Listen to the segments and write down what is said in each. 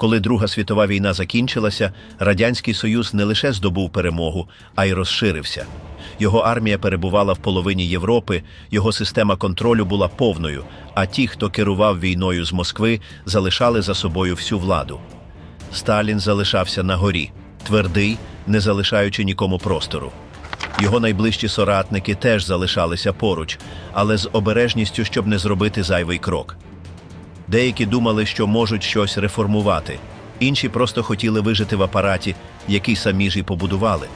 Коли Друга світова війна закінчилася, Радянський Союз не лише здобув перемогу, а й розширився. Його армія перебувала в половині Європи, його система контролю була повною, а ті, хто керував війною з Москви, залишали за собою всю владу. Сталін залишався на горі, твердий, не залишаючи нікому простору. Його найближчі соратники теж залишалися поруч, але з обережністю, щоб не зробити зайвий крок. Деякі думали, що можуть щось реформувати, інші просто хотіли вижити в апараті, який самі ж і побудували.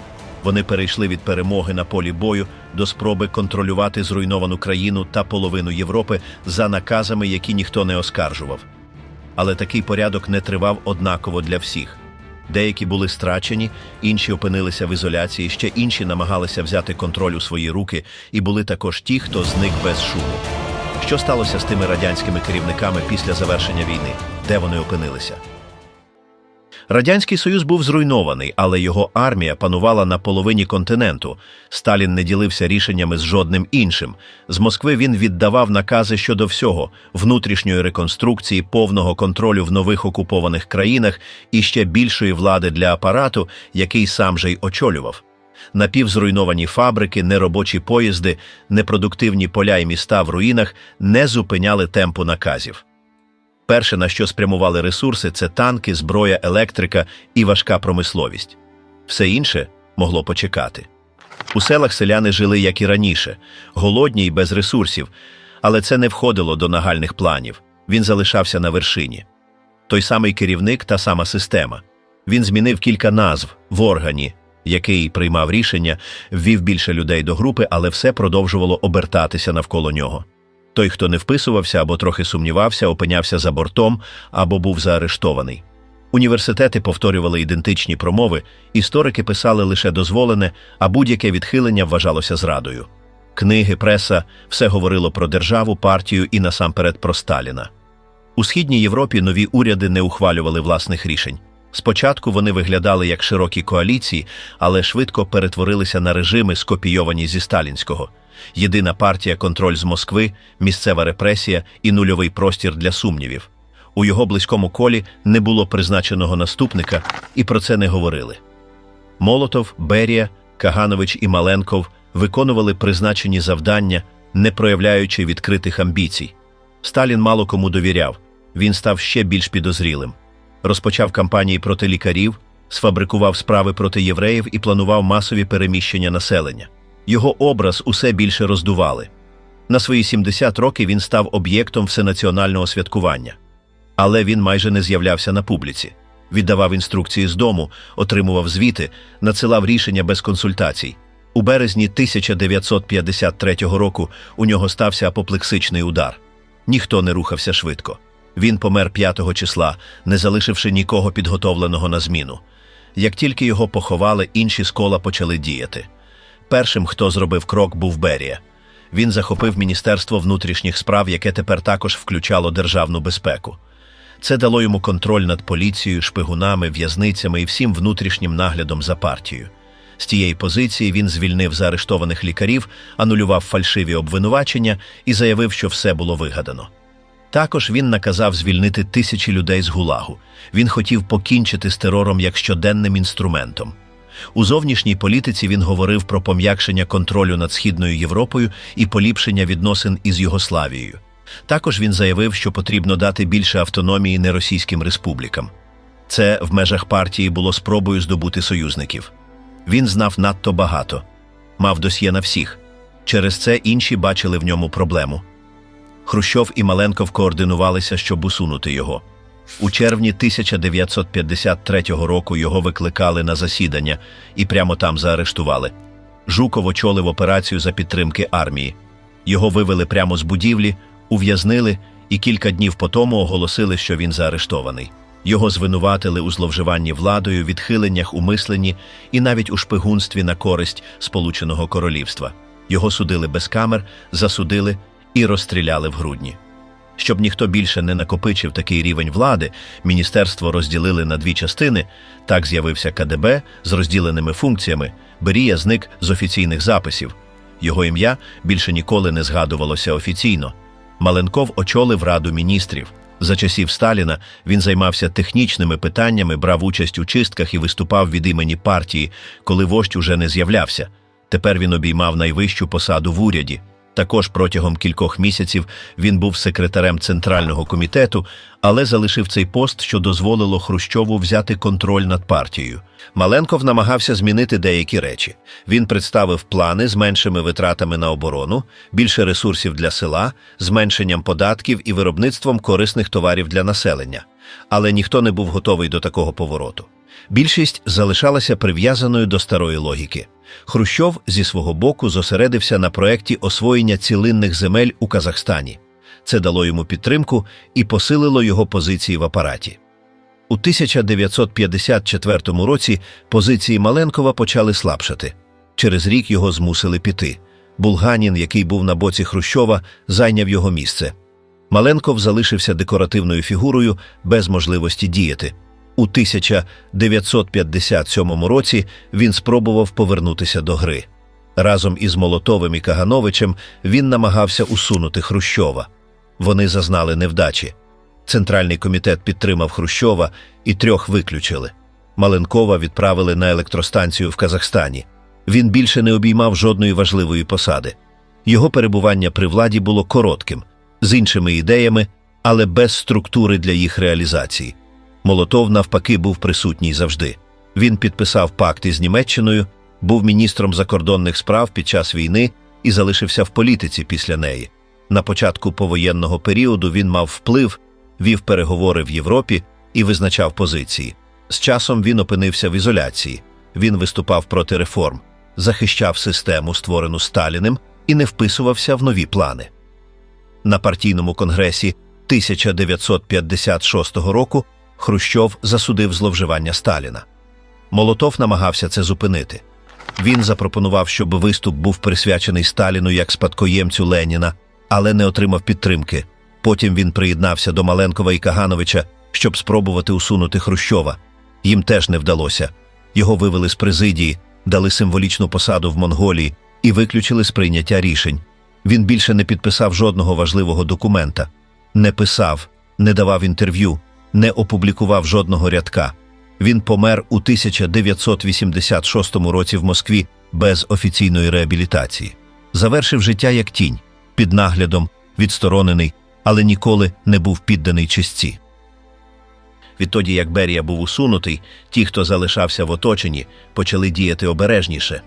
Вони перейшли від перемоги на полі бою до спроби контролювати зруйновану країну та половину Європи за наказами, які ніхто не оскаржував. Але такий порядок не тривав однаково для всіх. Деякі були страчені, інші опинилися в ізоляції, ще інші намагалися взяти контроль у свої руки, і були також ті, хто зник без шуму. Що сталося з тими радянськими керівниками після завершення війни? Де вони опинилися? Радянський Союз був зруйнований, але його армія панувала на половині континенту. Сталін не ділився рішеннями з жодним іншим. З Москви він віддавав накази щодо всього внутрішньої реконструкції, повного контролю в нових окупованих країнах і ще більшої влади для апарату, який сам же й очолював. Напівзруйновані фабрики, неробочі поїзди, непродуктивні поля і міста в руїнах не зупиняли темпу наказів. Перше, на що спрямували ресурси, це танки, зброя, електрика і важка промисловість. Все інше могло почекати. У селах селяни жили, як і раніше, голодні й без ресурсів, але це не входило до нагальних планів. Він залишався на вершині. Той самий керівник та сама система. Він змінив кілька назв в органі, який приймав рішення, ввів більше людей до групи, але все продовжувало обертатися навколо нього. Той, хто не вписувався або трохи сумнівався, опинявся за бортом або був заарештований. Університети повторювали ідентичні промови, історики писали лише дозволене, а будь-яке відхилення вважалося зрадою. Книги, преса все говорило про державу, партію і насамперед про Сталіна. У східній Європі нові уряди не ухвалювали власних рішень. Спочатку вони виглядали як широкі коаліції, але швидко перетворилися на режими, скопійовані зі сталінського. Єдина партія контроль з Москви, місцева репресія і нульовий простір для сумнівів. У його близькому колі не було призначеного наступника, і про це не говорили. Молотов, Берія, Каганович і Маленков виконували призначені завдання, не проявляючи відкритих амбіцій. Сталін мало кому довіряв, він став ще більш підозрілим. Розпочав кампанії проти лікарів, сфабрикував справи проти євреїв і планував масові переміщення населення. Його образ усе більше роздували. На свої 70 років він став об'єктом всенаціонального святкування. Але він майже не з'являвся на публіці. Віддавав інструкції з дому, отримував звіти, надсилав рішення без консультацій. У березні 1953 року у нього стався апоплексичний удар. Ніхто не рухався швидко. Він помер 5 числа, не залишивши нікого підготовленого на зміну. Як тільки його поховали, інші з кола почали діяти. Першим, хто зробив крок, був Берія. Він захопив Міністерство внутрішніх справ, яке тепер також включало державну безпеку. Це дало йому контроль над поліцією, шпигунами, в'язницями і всім внутрішнім наглядом за партією. З тієї позиції він звільнив заарештованих лікарів, анулював фальшиві обвинувачення і заявив, що все було вигадано. Також він наказав звільнити тисячі людей з гулагу. Він хотів покінчити з терором як щоденним інструментом. У зовнішній політиці він говорив про пом'якшення контролю над Східною Європою і поліпшення відносин із Югославією. Також він заявив, що потрібно дати більше автономії неросійським республікам. Це в межах партії було спробою здобути союзників. Він знав надто багато, мав досьє на всіх. Через це інші бачили в ньому проблему. Хрущов і Маленков координувалися, щоб усунути його. У червні 1953 року його викликали на засідання і прямо там заарештували. Жуков очолив операцію за підтримки армії. Його вивели прямо з будівлі, ув'язнили і кілька днів по тому оголосили, що він заарештований. Його звинуватили у зловживанні владою, відхиленнях у мисленні і навіть у шпигунстві на користь Сполученого Королівства. Його судили без камер, засудили і розстріляли в грудні. Щоб ніхто більше не накопичив такий рівень влади, міністерство розділили на дві частини. Так з'явився КДБ з розділеними функціями. Берія зник з офіційних записів. Його ім'я більше ніколи не згадувалося офіційно. Маленков очолив Раду міністрів. За часів Сталіна він займався технічними питаннями, брав участь у чистках і виступав від імені партії, коли вождь уже не з'являвся. Тепер він обіймав найвищу посаду в уряді. Також протягом кількох місяців він був секретарем центрального комітету, але залишив цей пост, що дозволило Хрущову взяти контроль над партією. Маленков намагався змінити деякі речі. Він представив плани з меншими витратами на оборону, більше ресурсів для села, зменшенням податків і виробництвом корисних товарів для населення. Але ніхто не був готовий до такого повороту. Більшість залишалася прив'язаною до старої логіки. Хрущов зі свого боку зосередився на проєкті освоєння цілинних земель у Казахстані. Це дало йому підтримку і посилило його позиції в апараті. У 1954 році позиції Маленкова почали слабшати. Через рік його змусили піти. Булганін, який був на боці Хрущова, зайняв його місце. Маленков залишився декоративною фігурою без можливості діяти. У 1957 році він спробував повернутися до гри. Разом із Молотовим і Кагановичем він намагався усунути Хрущова. Вони зазнали невдачі. Центральний комітет підтримав Хрущова і трьох виключили. Маленкова відправили на електростанцію в Казахстані. Він більше не обіймав жодної важливої посади. Його перебування при владі було коротким, з іншими ідеями, але без структури для їх реалізації. Молотов, навпаки, був присутній завжди. Він підписав пакт із Німеччиною, був міністром закордонних справ під час війни і залишився в політиці після неї. На початку повоєнного періоду він мав вплив, вів переговори в Європі і визначав позиції. З часом він опинився в ізоляції. Він виступав проти реформ, захищав систему, створену Сталіним, і не вписувався в нові плани. На партійному конгресі 1956 року Хрущов засудив зловживання Сталіна. Молотов намагався це зупинити. Він запропонував, щоб виступ був присвячений Сталіну як спадкоємцю Леніна, але не отримав підтримки. Потім він приєднався до Маленкова і Кагановича, щоб спробувати усунути Хрущова. Їм теж не вдалося. Його вивели з президії, дали символічну посаду в Монголії і виключили з прийняття рішень. Він більше не підписав жодного важливого документа, не писав, не давав інтерв'ю, не опублікував жодного рядка. Він помер у 1986 році в Москві без офіційної реабілітації. Завершив життя як тінь, під наглядом, відсторонений, але ніколи не був підданий честі. Відтоді, як Берія був усунутий, ті, хто залишався в оточенні, почали діяти обережніше.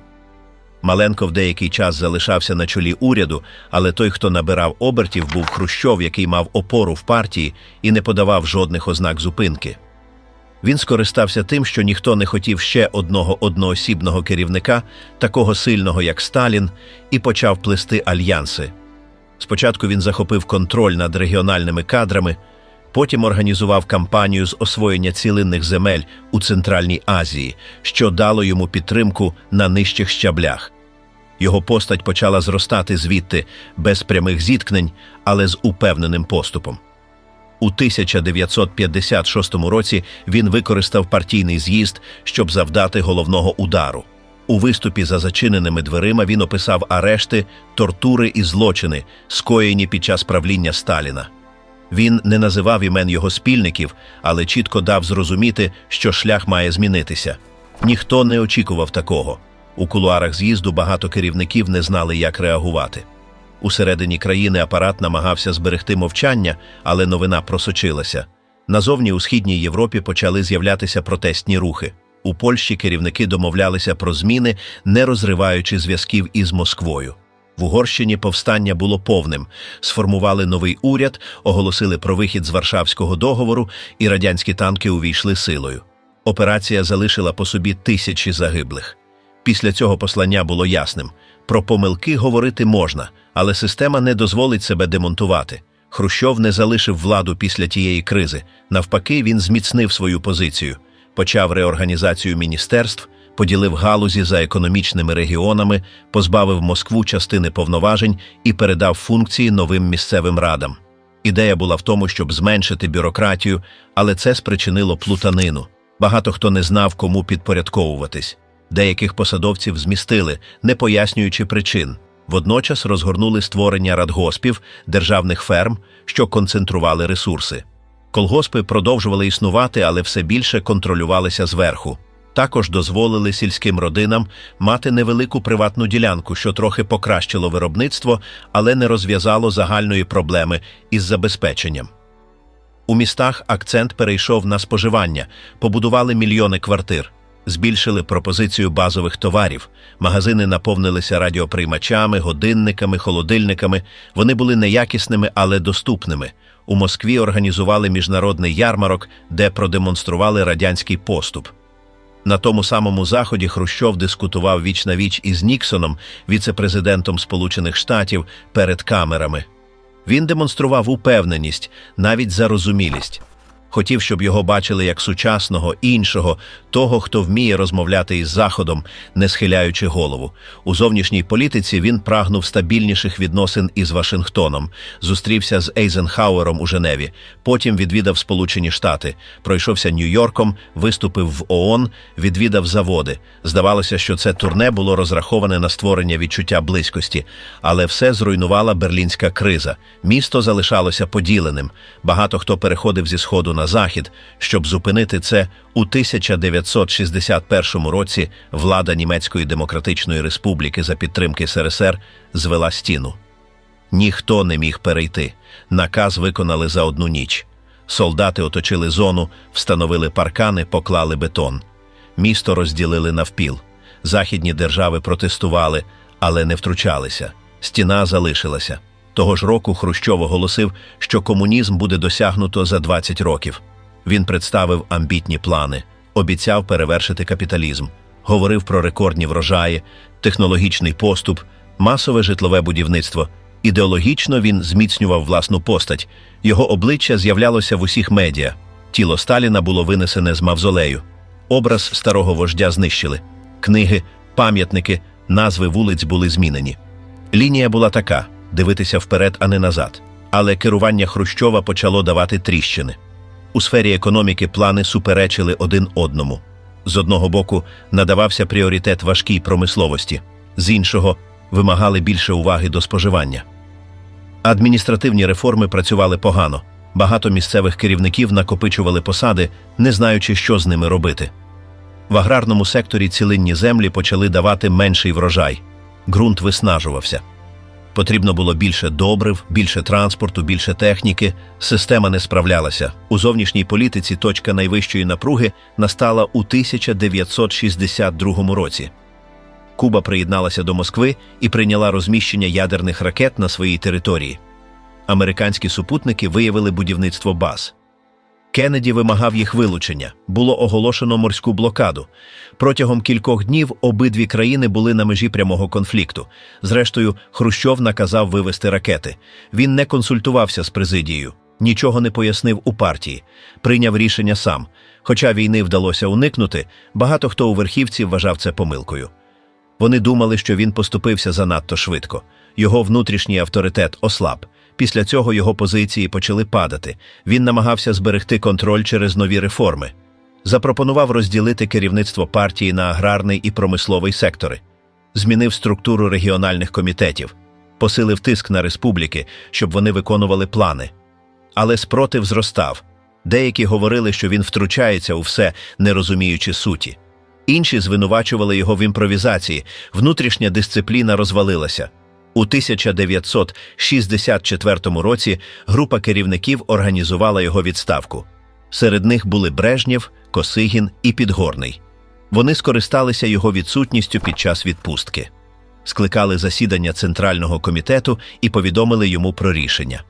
Маленко в деякий час залишався на чолі уряду, але той, хто набирав обертів, був Хрущов, який мав опору в партії і не подавав жодних ознак зупинки. Він скористався тим, що ніхто не хотів ще одного одноосібного керівника, такого сильного, як Сталін, і почав плести альянси. Спочатку він захопив контроль над регіональними кадрами, потім організував кампанію з освоєння цілинних земель у Центральній Азії, що дало йому підтримку на нижчих щаблях. Його постать почала зростати звідти без прямих зіткнень, але з упевненим поступом. У 1956 році він використав партійний з'їзд, щоб завдати головного удару. У виступі за зачиненими дверима він описав арешти, тортури і злочини, скоєні під час правління Сталіна. Він не називав імен його спільників, але чітко дав зрозуміти, що шлях має змінитися. Ніхто не очікував такого. У кулуарах з'їзду багато керівників не знали, як реагувати. Усередині країни апарат намагався зберегти мовчання, але новина просочилася. Назовні у східній Європі почали з'являтися протестні рухи. У Польщі керівники домовлялися про зміни, не розриваючи зв'язків із Москвою. В Угорщині повстання було повним. Сформували новий уряд, оголосили про вихід з Варшавського договору, і радянські танки увійшли силою. Операція залишила по собі тисячі загиблих. Після цього послання було ясним: про помилки говорити можна, але система не дозволить себе демонтувати. Хрущов не залишив владу після тієї кризи. Навпаки, він зміцнив свою позицію, почав реорганізацію міністерств, поділив галузі за економічними регіонами, позбавив Москву частини повноважень і передав функції новим місцевим радам. Ідея була в тому, щоб зменшити бюрократію, але це спричинило плутанину. Багато хто не знав, кому підпорядковуватись. Деяких посадовців змістили, не пояснюючи причин. Водночас розгорнули створення радгоспів, державних ферм, що концентрували ресурси. Колгоспи продовжували існувати, але все більше контролювалися зверху. Також дозволили сільським родинам мати невелику приватну ділянку, що трохи покращило виробництво, але не розв'язало загальної проблеми із забезпеченням. У містах акцент перейшов на споживання, побудували мільйони квартир, збільшили пропозицію базових товарів, магазини наповнилися радіоприймачами, годинниками, холодильниками. Вони були неякісними, але доступними. У Москві організували міжнародний ярмарок, де продемонстрували радянський поступ. На тому самому заході Хрущов дискутував віч на віч із Ніксоном, віце-президентом Сполучених Штатів, перед камерами. Він демонстрував упевненість, навіть зарозумілість. Хотів, щоб його бачили як сучасного, іншого, того, хто вміє розмовляти із Заходом, не схиляючи голову. У зовнішній політиці він прагнув стабільніших відносин із Вашингтоном, зустрівся з Ейзенхауером у Женеві, потім відвідав Сполучені Штати, пройшовся Нью-Йорком, виступив в ООН, відвідав заводи. Здавалося, що це турне було розраховане на створення відчуття близькості, але все зруйнувала берлінська криза. Місто залишалося поділеним. Багато хто переходив зі сходу на захід. Щоб зупинити це, у 1961 році влада Німецької Демократичної Республіки за підтримки СРСР звела стіну. Ніхто не міг перейти. Наказ виконали за одну ніч. Солдати оточили зону, встановили паркани, поклали бетон. Місто розділили навпіл. Західні держави протестували, але не втручалися. Стіна залишилася. Того ж року Хрущов оголосив, що комунізм буде досягнуто за 20 років. Він представив амбітні плани, обіцяв перевершити капіталізм, говорив про рекордні врожаї, технологічний поступ, масове житлове будівництво. Ідеологічно він зміцнював власну постать. Його обличчя з'являлося в усіх медіа. Тіло Сталіна було винесене з мавзолею. Образ старого вождя знищили. Книги, пам'ятники, назви вулиць були змінені. Лінія була така дивитися вперед, а не назад. Але керування Хрущова почало давати тріщини. У сфері економіки плани суперечили один одному. З одного боку надавався пріоритет важкій промисловості, з іншого вимагали більше уваги до споживання. Адміністративні реформи працювали погано. Багато місцевих керівників накопичували посади, не знаючи, що з ними робити. В аграрному секторі цілинні землі почали давати менший врожай. Ґрунт виснажувався. Потрібно було більше добрив, більше транспорту, більше техніки. Система не справлялася. У зовнішній політиці точка найвищої напруги настала у 1962 році. Куба приєдналася до Москви і прийняла розміщення ядерних ракет на своїй території. Американські супутники виявили будівництво баз. Кеннеді вимагав їх вилучення. Було оголошено морську блокаду. Протягом кількох днів обидві країни були на межі прямого конфлікту. Зрештою, Хрущов наказав вивести ракети. Він не консультувався з президією, нічого не пояснив у партії, прийняв рішення сам. Хоча війни вдалося уникнути, багато хто у верхівці вважав це помилкою. Вони думали, що він поступився занадто швидко. Його внутрішній авторитет ослаб. Після цього його позиції почали падати. Він намагався зберегти контроль через нові реформи. Запропонував розділити керівництво партії на аграрний і промисловий сектори, змінив структуру регіональних комітетів, посилив тиск на республіки, щоб вони виконували плани. Але спротив зростав. Деякі говорили, що він втручається у все, не розуміючи суті. Інші звинувачували його в імпровізації, внутрішня дисципліна розвалилася. У 1964 році група керівників організувала його відставку. Серед них були Брежнєв, Косигін і Підгорний. Вони скористалися його відсутністю під час відпустки, скликали засідання Центрального комітету і повідомили йому про рішення.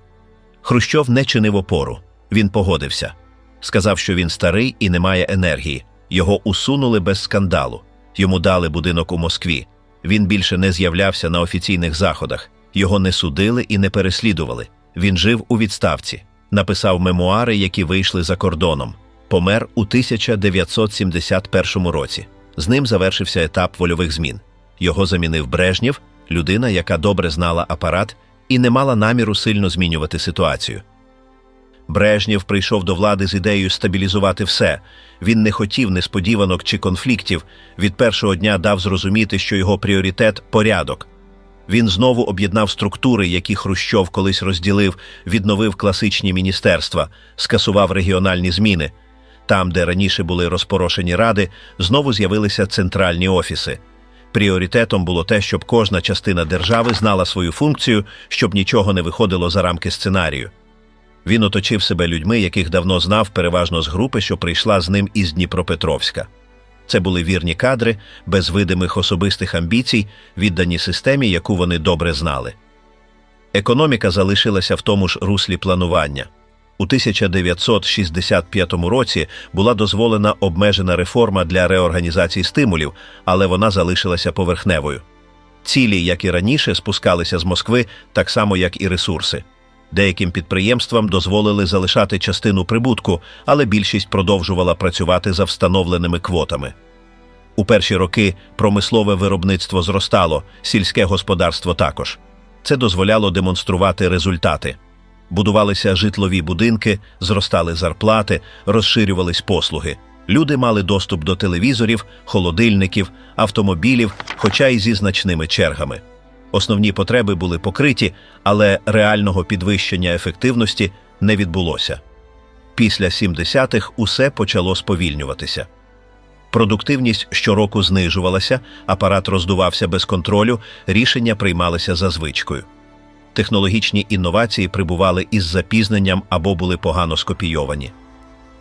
Хрущов не чинив опору. Він погодився. Сказав, що він старий і не має енергії. Його усунули без скандалу. Йому дали будинок у Москві. Він більше не з'являвся на офіційних заходах, його не судили і не переслідували. Він жив у відставці, написав мемуари, які вийшли за кордоном. Помер у 1971 році. З ним завершився етап вольових змін. Його замінив Брежнєв, людина, яка добре знала апарат і не мала наміру сильно змінювати ситуацію. Брежнєв прийшов до влади з ідеєю стабілізувати все. Він не хотів несподіванок чи конфліктів. Від першого дня дав зрозуміти, що його пріоритет порядок. Він знову об'єднав структури, які Хрущов колись розділив, відновив класичні міністерства, скасував регіональні зміни. Там, де раніше були розпорошені ради, знову з'явилися центральні офіси. Пріоритетом було те, щоб кожна частина держави знала свою функцію, щоб нічого не виходило за рамки сценарію. Він оточив себе людьми, яких давно знав, переважно з групи, що прийшла з ним із Дніпропетровська. Це були вірні кадри, без видимих особистих амбіцій, віддані системі, яку вони добре знали. Економіка залишилася в тому ж руслі планування. У 1965 році була дозволена обмежена реформа для реорганізації стимулів, але вона залишилася поверхневою. Цілі, як і раніше, спускалися з Москви, так само як і ресурси. Деяким підприємствам дозволили залишати частину прибутку, але більшість продовжувала працювати за встановленими квотами. У перші роки промислове виробництво зростало, сільське господарство також. Це дозволяло демонструвати результати. Будувалися житлові будинки, зростали зарплати, розширювались послуги. Люди мали доступ до телевізорів, холодильників, автомобілів, хоча й зі значними чергами. Основні потреби були покриті, але реального підвищення ефективності не відбулося. Після 70-х усе почало сповільнюватися. Продуктивність щороку знижувалася, апарат роздувався без контролю, рішення приймалися за звичкою. Технологічні інновації прибували із запізненням або були погано скопійовані.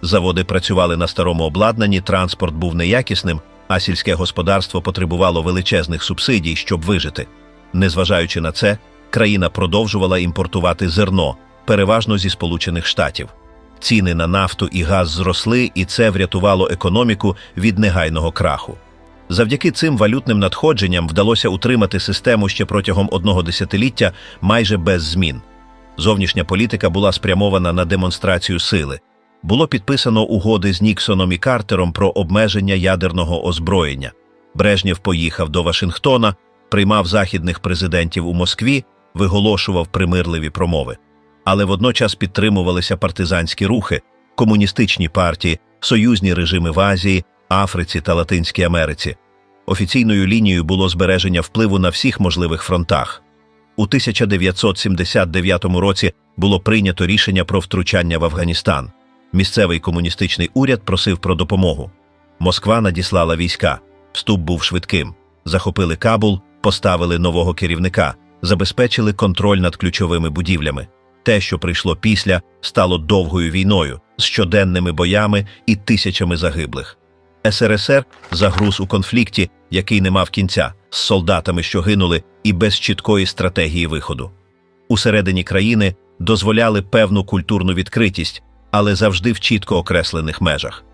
Заводи працювали на старому обладнанні, транспорт був неякісним, а сільське господарство потребувало величезних субсидій, щоб вижити. Незважаючи на це, країна продовжувала імпортувати зерно, переважно зі Сполучених Штатів. Ціни на нафту і газ зросли, і це врятувало економіку від негайного краху. Завдяки цим валютним надходженням вдалося утримати систему ще протягом одного десятиліття майже без змін. Зовнішня політика була спрямована на демонстрацію сили. Було підписано угоди з Ніксоном і Картером про обмеження ядерного озброєння. Брежнєв поїхав до Вашингтона, приймав західних президентів у Москві, виголошував примирливі промови. Але водночас підтримувалися партизанські рухи, комуністичні партії, союзні режими в Азії, Африці та Латинській Америці. Офіційною лінією було збереження впливу на всіх можливих фронтах. У 1979 році було прийнято рішення про втручання в Афганістан. Місцевий комуністичний уряд просив про допомогу. Москва надіслала війська. Вступ був швидким. Захопили Кабул, поставили нового керівника, забезпечили контроль над ключовими будівлями. Те, що прийшло після, стало довгою війною з щоденними боями і тисячами загиблих. СРСР загруз у конфлікті, який не мав кінця, з солдатами, що гинули, і без чіткої стратегії виходу. Усередині країни дозволяли певну культурну відкритість, але завжди в чітко окреслених межах.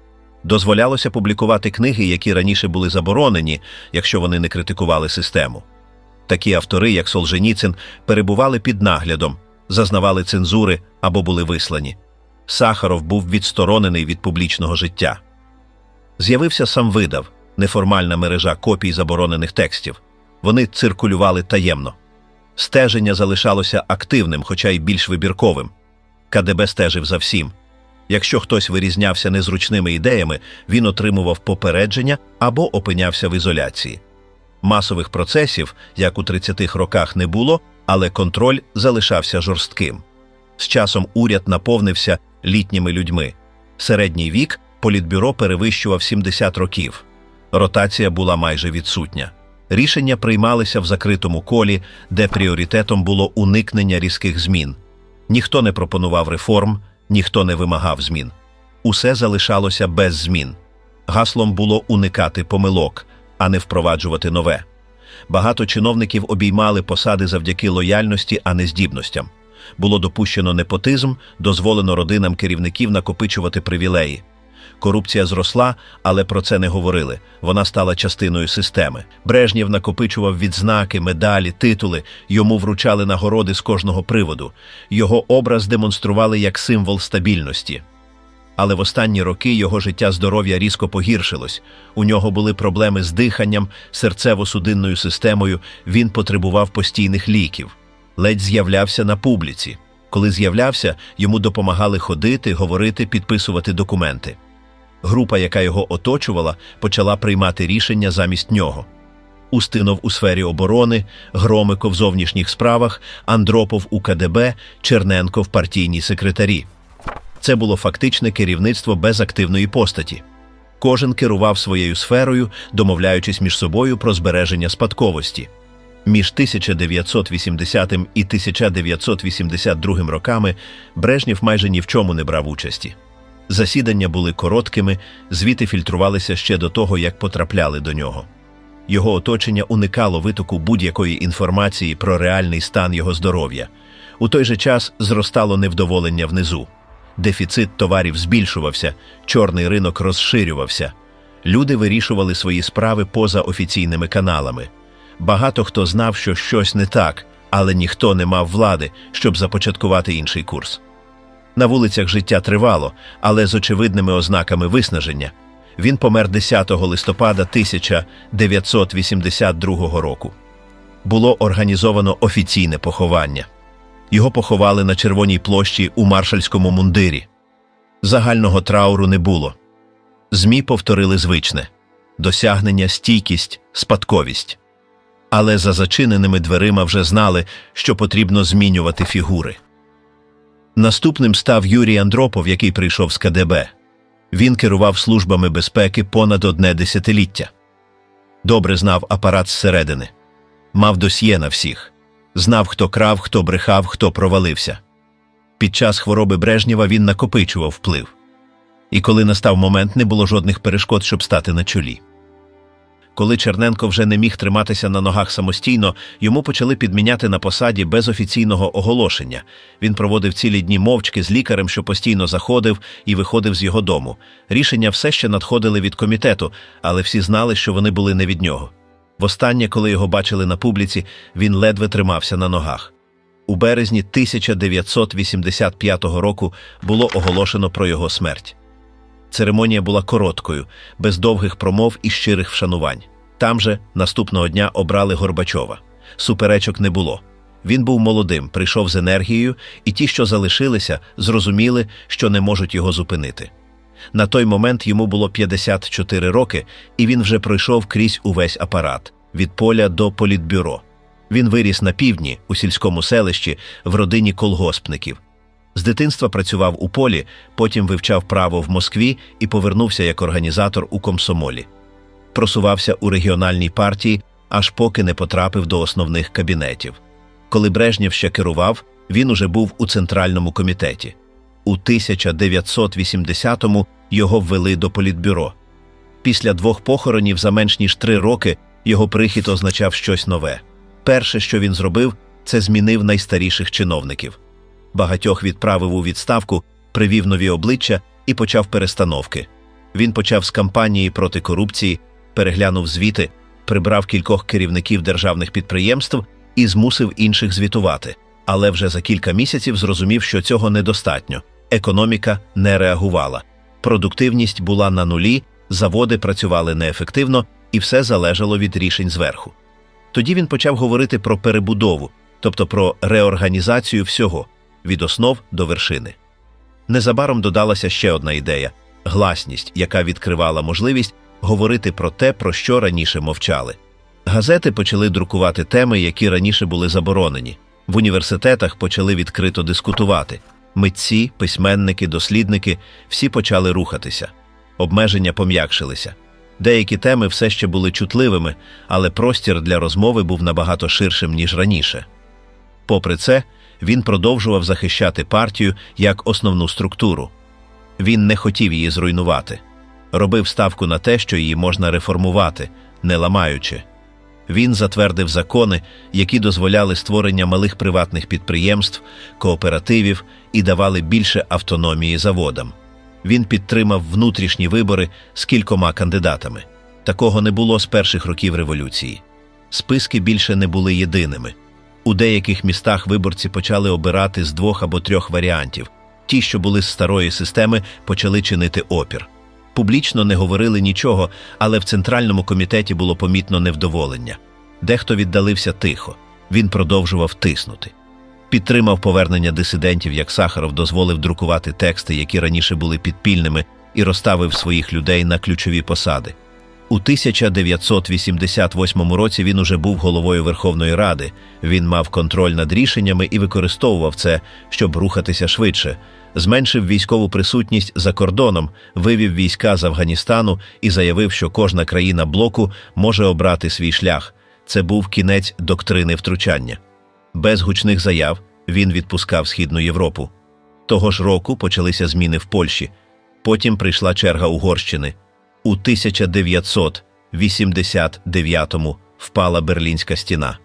Дозволялося публікувати книги, які раніше були заборонені, якщо вони не критикували систему. Такі автори, як Солженіцин, перебували під наглядом, зазнавали цензури або були вислані. Сахаров був відсторонений від публічного життя. З'явився сам видав, неформальна мережа копій заборонених текстів. Вони циркулювали таємно. Стеження залишалося активним, хоча й більш вибірковим. КДБ стежив за всім. Якщо хтось вирізнявся незручними ідеями, він отримував попередження або опинявся в ізоляції. Масових процесів, як у 30-х роках, не було, але контроль залишався жорстким. З часом уряд наповнився літніми людьми. Середній вік політбюро перевищував 70 років. Ротація була майже відсутня. Рішення приймалися в закритому колі, де пріоритетом було уникнення різких змін. Ніхто не пропонував реформ, ніхто не вимагав змін. Усе залишалося без змін. Гаслом було уникати помилок, а не впроваджувати нове. Багато чиновників обіймали посади завдяки лояльності, а не здібностям. Було допущено непотизм, дозволено родинам керівників накопичувати привілеї. Корупція зросла, але про це не говорили. Вона стала частиною системи. Брежнєв накопичував відзнаки, медалі, титули, йому вручали нагороди з кожного приводу. Його образ демонстрували як символ стабільності. Але в останні роки його життя здоров'я різко погіршилось. У нього були проблеми з диханням, серцево-судинною системою, він потребував постійних ліків. Ледь з'являвся на публіці. Коли з'являвся, йому допомагали ходити, говорити, підписувати документи. Група, яка його оточувала, почала приймати рішення замість нього. Устинов у сфері оборони, Громико в зовнішніх справах, Андропов у КДБ, Черненко в партійній секретарі. Це було фактичне керівництво без активної постаті. Кожен керував своєю сферою, домовляючись між собою про збереження спадковості. Між 1980 і 1982 роками Брежнєв майже ні в чому не брав участі. Засідання були короткими, звіти фільтрувалися ще до того, як потрапляли до нього. Його оточення уникало витоку будь-якої інформації про реальний стан його здоров'я. У той же час зростало невдоволення внизу. Дефіцит товарів збільшувався, чорний ринок розширювався. Люди вирішували свої справи поза офіційними каналами. Багато хто знав, що щось не так, але ніхто не мав влади, щоб започаткувати інший курс. На вулицях життя тривало, але з очевидними ознаками виснаження. Він помер 10 листопада 1982 року. Було організовано офіційне поховання. Його поховали на Червоній площі у маршальському мундирі. Загального трауру не було. ЗМІ повторили звичне досягнення, стійкість, спадковість. Але за зачиненими дверима вже знали, що потрібно змінювати фігури. Наступним став Юрій Андропов, який прийшов з КДБ. Він керував службами безпеки понад одне десятиліття. Добре знав апарат зсередини, мав досьє на всіх, знав, хто крав, хто брехав, хто провалився. Під час хвороби Брежнєва він накопичував вплив. І коли настав момент, не було жодних перешкод, щоб стати на чолі. Коли Черненко вже не міг триматися на ногах самостійно, йому почали підміняти на посаді без офіційного оголошення. Він проводив цілі дні мовчки з лікарем, що постійно заходив і виходив з його дому. Рішення все ще надходили від комітету, але всі знали, що вони були не від нього. Востаннє, коли його бачили на публіці, він ледве тримався на ногах. У березні 1985 року було оголошено про його смерть. Церемонія була короткою, без довгих промов і щирих вшанувань. Там же наступного дня обрали Горбачова. Суперечок не було. Він був молодим, прийшов з енергією, і ті, що залишилися, зрозуміли, що не можуть його зупинити. На той момент йому було 54 роки, і він вже пройшов крізь увесь апарат від поля до політбюро. Він виріс на півдні, у сільському селищі, в родині колгоспників. З дитинства працював у полі, потім вивчав право в Москві і повернувся як організатор у комсомолі. Просувався у регіональній партії, аж поки не потрапив до основних кабінетів. Коли Брежнєв ще керував, він уже був у центральному комітеті. У 1980-му його ввели до політбюро. Після двох похоронів за менш ніж три роки його прихід означав щось нове. Перше, що він зробив, це змінив найстаріших чиновників багатьох відправив у відставку, привів нові обличчя і почав перестановки. Він почав з кампанії проти корупції, переглянув звіти, прибрав кількох керівників державних підприємств і змусив інших звітувати. Але вже за кілька місяців зрозумів, що цього недостатньо. Економіка не реагувала. Продуктивність була на нулі, заводи працювали неефективно, і все залежало від рішень зверху. Тоді він почав говорити про перебудову, тобто про реорганізацію всього від основ до вершини. Незабаром додалася ще одна ідея гласність, яка відкривала можливість говорити про те, про що раніше мовчали. Газети почали друкувати теми, які раніше були заборонені. В університетах почали відкрито дискутувати. Митці, письменники, дослідники всі почали рухатися. Обмеження пом'якшилися. Деякі теми все ще були чутливими, але простір для розмови був набагато ширшим, ніж раніше. Попри це, він продовжував захищати партію як основну структуру. Він не хотів її зруйнувати, робив ставку на те, що її можна реформувати, не ламаючи. Він затвердив закони, які дозволяли створення малих приватних підприємств, кооперативів і давали більше автономії заводам. Він підтримав внутрішні вибори з кількома кандидатами. Такого не було з перших років революції. Списки більше не були єдиними. У деяких містах виборці почали обирати з двох або трьох варіантів. Ті, що були з старої системи, почали чинити опір. Публічно не говорили нічого, але в центральному комітеті було помітно невдоволення. Дехто віддалився тихо, він продовжував тиснути. Підтримав повернення дисидентів, як Сахаров дозволив друкувати тексти, які раніше були підпільними, і розставив своїх людей на ключові посади. У 1988 році він уже був головою Верховної Ради. Він мав контроль над рішеннями і використовував це, щоб рухатися швидше. Зменшив військову присутність за кордоном, вивів війська з Афганістану і заявив, що кожна країна блоку може обрати свій шлях. Це був кінець доктрини втручання. Без гучних заяв він відпускав Східну Європу. Того ж року почалися зміни в Польщі. Потім прийшла черга Угорщини. У 1989-му впала Берлінська стіна.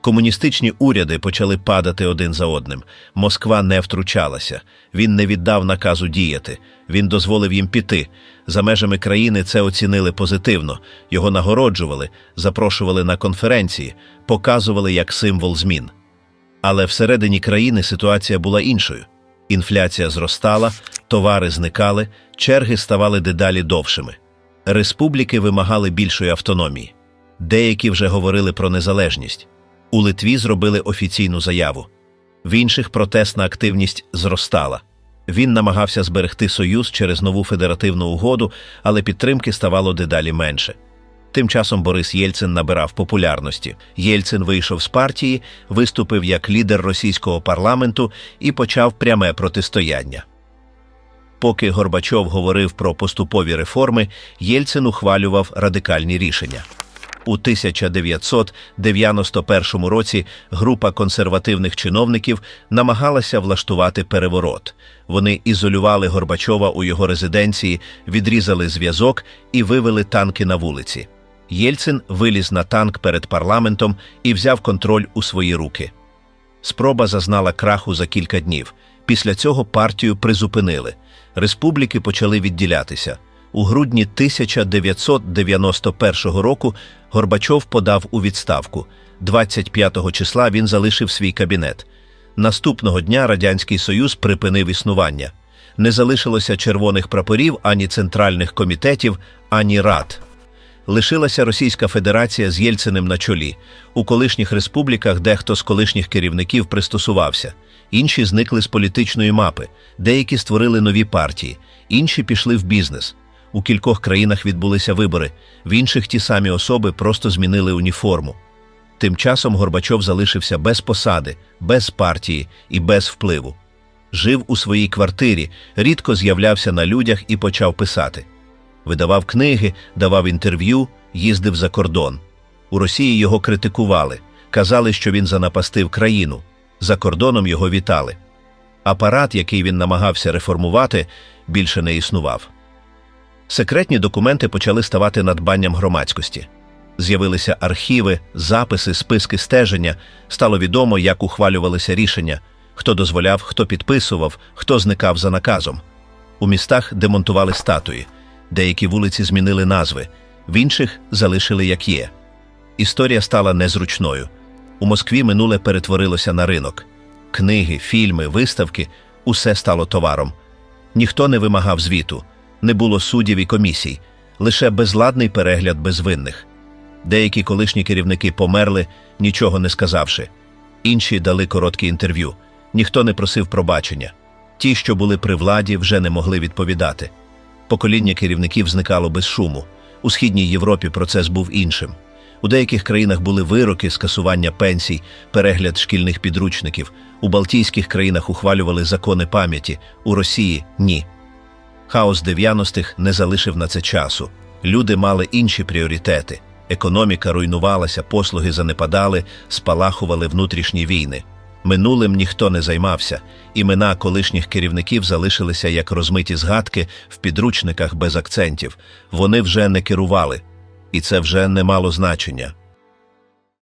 Комуністичні уряди почали падати один за одним. Москва не втручалася. Він не віддав наказу діяти. Він дозволив їм піти. За межами країни це оцінили позитивно. Його нагороджували, запрошували на конференції, показували як символ змін. Але всередині країни ситуація була іншою. Інфляція зростала, товари зникали, черги ставали дедалі довшими. Республіки вимагали більшої автономії. Деякі вже говорили про незалежність. У Литві зробили офіційну заяву. В інших протестна активність зростала. Він намагався зберегти союз через нову федеративну угоду, але підтримки ставало дедалі менше. Тим часом Борис Єльцин набирав популярності. Єльцин вийшов з партії, виступив як лідер російського парламенту і почав пряме протистояння. Поки Горбачов говорив про поступові реформи, Єльцин ухвалював радикальні рішення. У 1991 році група консервативних чиновників намагалася влаштувати переворот. Вони ізолювали Горбачова у його резиденції, відрізали зв'язок і вивели танки на вулиці. Єльцин виліз на танк перед парламентом і взяв контроль у свої руки. Спроба зазнала краху за кілька днів. Після цього партію призупинили. Республіки почали відділятися. У грудні 1991 року Горбачов подав у відставку. 25 числа він залишив свій кабінет. Наступного дня Радянський Союз припинив існування. Не залишилося червоних прапорів ані центральних комітетів, ані рад. Лишилася Російська Федерація з Єльциним на чолі. У колишніх республіках дехто з колишніх керівників пристосувався. Інші зникли з політичної мапи, деякі створили нові партії, інші пішли в бізнес. У кількох країнах відбулися вибори, в інших ті самі особи просто змінили уніформу. Тим часом Горбачов залишився без посади, без партії і без впливу. Жив у своїй квартирі, рідко з'являвся на людях і почав писати. Видавав книги, давав інтерв'ю, їздив за кордон. У Росії його критикували, казали, що він занапастив країну. За кордоном його вітали. Апарат, який він намагався реформувати, більше не існував. Секретні документи почали ставати надбанням громадськості. З'явилися архіви, записи, списки стеження, стало відомо, як ухвалювалися рішення, хто дозволяв, хто підписував, хто зникав за наказом. У містах демонтували статуї, деякі вулиці змінили назви, в інших залишили як є. Історія стала незручною. У Москві минуле перетворилося на ринок. Книги, фільми, виставки усе стало товаром. Ніхто не вимагав звіту, не було суддів і комісій, лише безладний перегляд безвинних. Деякі колишні керівники померли, нічого не сказавши. Інші дали короткі інтерв'ю. Ніхто не просив пробачення. Ті, що були при владі, вже не могли відповідати. Покоління керівників зникало без шуму. У східній Європі процес був іншим. У деяких країнах були вироки, скасування пенсій, перегляд шкільних підручників. У Балтійських країнах ухвалювали закони пам'яті, у Росії ні. Хаос 90-х не залишив на це часу. Люди мали інші пріоритети. Економіка руйнувалася, послуги занепадали, спалахували внутрішні війни. Минулим ніхто не займався, імена колишніх керівників залишилися як розмиті згадки в підручниках без акцентів. Вони вже не керували, і це вже не мало значення.